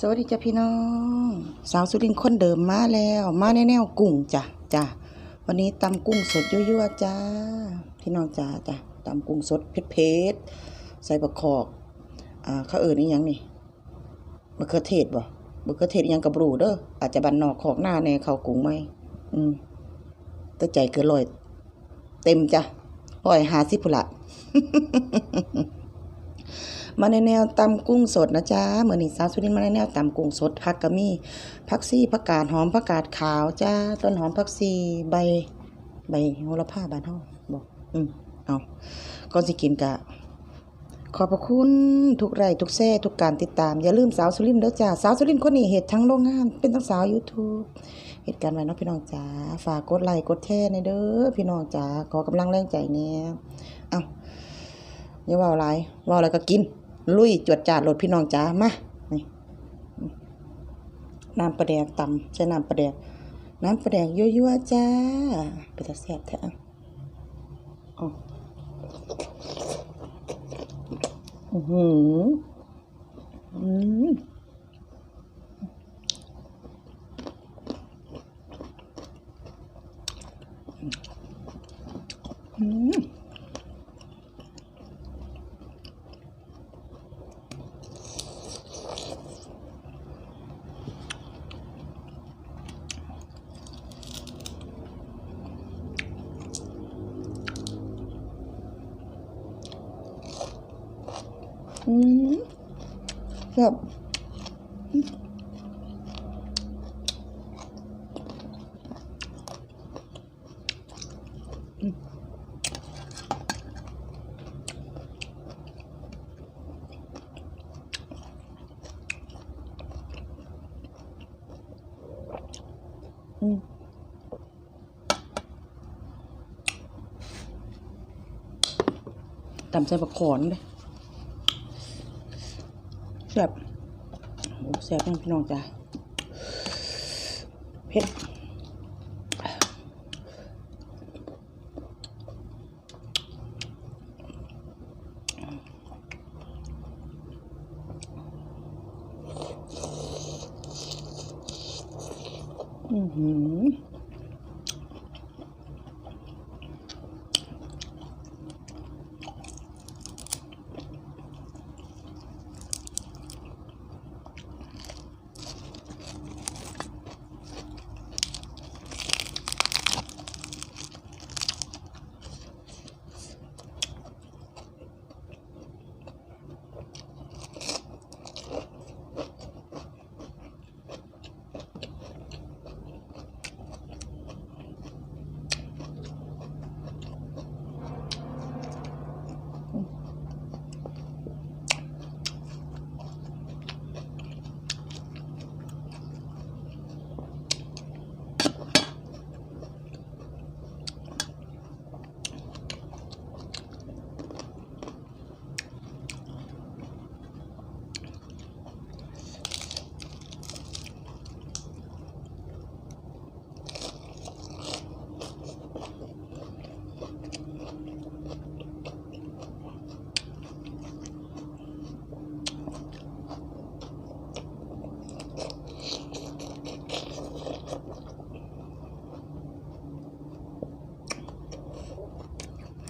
สวัสดีจ้ะพี่น้อง สาวสุรินคนเดิมมาแล้ว มาในแนวกุ้งจ้ะจ้ะวันนี้ตำกุ้งสดยั่วๆจ้าพี่น้องจ้าจ้ะตำกุ้งสดเผ็ดๆใส่บะขอกอ่าเขาเอิญนี่ยังนี่มะเขือเทศบ่มะเขือเทศยังกับบรูเด้ออาจจะบันนอกขอกหน้าแน่เขากุ้งไหมอืมแต่ใจเกินร้อย เต็มจ้ะร้อยหาสิพุนละ มาในแนวตำกุ้งสดนะจ๊ะเหมือนนี่สาวสุรินมาในแนวตำกุ้งสดผักกะมีผักซี่ผักกาดหอมผักกาดขาวจ้าต้นหอมผักซี่ใบ ใบโหระพาบานเฮาบอกอืมเอาก่อนสิกินกะขอบพระคุณทุกไร่ทุกแซ่ทุกการติดตาม อย่าลืมสาวสุรินเด้อจ้าสาวสุรินคนนี้เฮ็ดทั้งโรงงาน เป็นทั้งสาว YouTube เหตุการณ์ไว้เนาะพี่น้องจ๋าฝากกดไลค์กดแชร์ในเด้อพี่น้องจ๋าขอกำลังแรงใจแหน่ยเอาอย่าว้าหลายเว้าแล้วก็กิน ลุยจวดจาดรถพี่น้องจ๋ามานี่น้ำปลาแดกตำใช้น้ำปลาแดกน้ำปลาแดกยั่วๆจ้าเป็นตาแซ่บแท้อะอ๋ออือหืออืมอืม อืมแบบอืมตำใส่บักขอนเลย แซ่บโอ้แซ่บจังพี่น้องจ้าเผ็ดอือหือ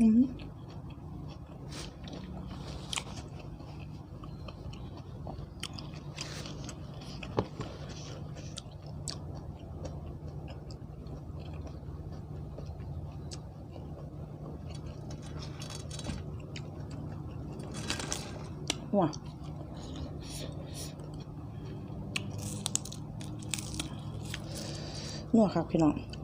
อืมว้านัวครับพี่น้อง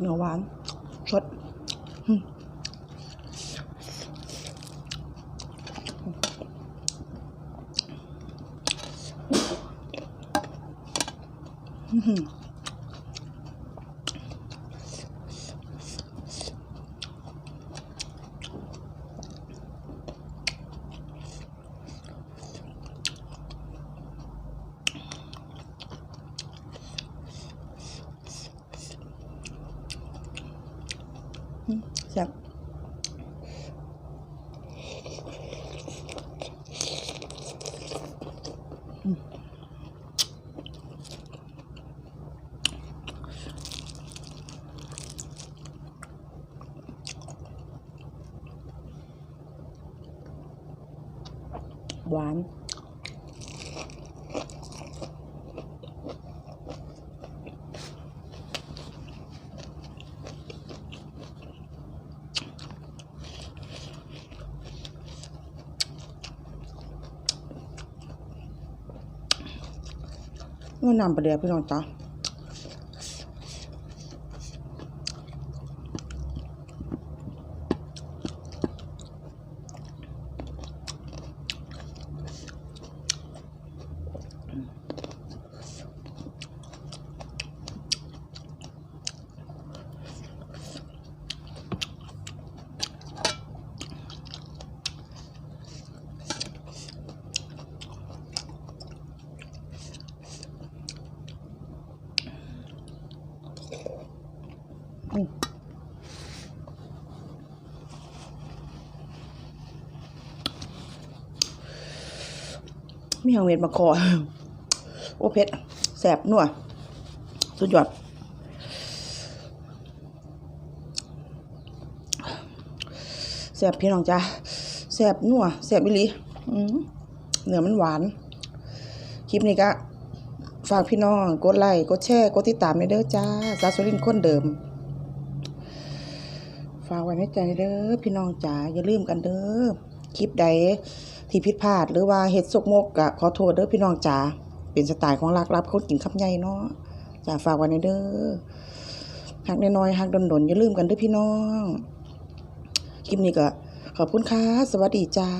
เนื้อหวานสดอืมอื้อหือแซ่บอืม หวาน ว่านำไปเดียวพี่น้องจ้า มีหางเม็ดมาคอโอ้เผ็ดแสบนัวสุดยอดแสบพี่น้องจ้าแสบนัวแสบบิลีเนื้อมันหวาน คลิปนี้ก็ฝากพี่น้องกดไลค์กดแชร์กดติดตามในเด้อจ้าสาสุรินคนเดิม ฝากไว้ในใจเด้อพี่น้องจ๋าอย่าลืมกันเด้อคลิปใด ที่ผิดพลาดหรือว่าเฮ็ดสกมกกะขอโทษเด้อพี่น้องจ๋าเป็นสไตล์ของรักรับคนกินคำใหญ่เนาะจ๋าฝากไว้ในเด้อหักน้อยๆหักดนๆอย่าลืมกันเด้อพี่น้องคลิปนี้ก็ขอบคุณค่ะสวัสดีจ้า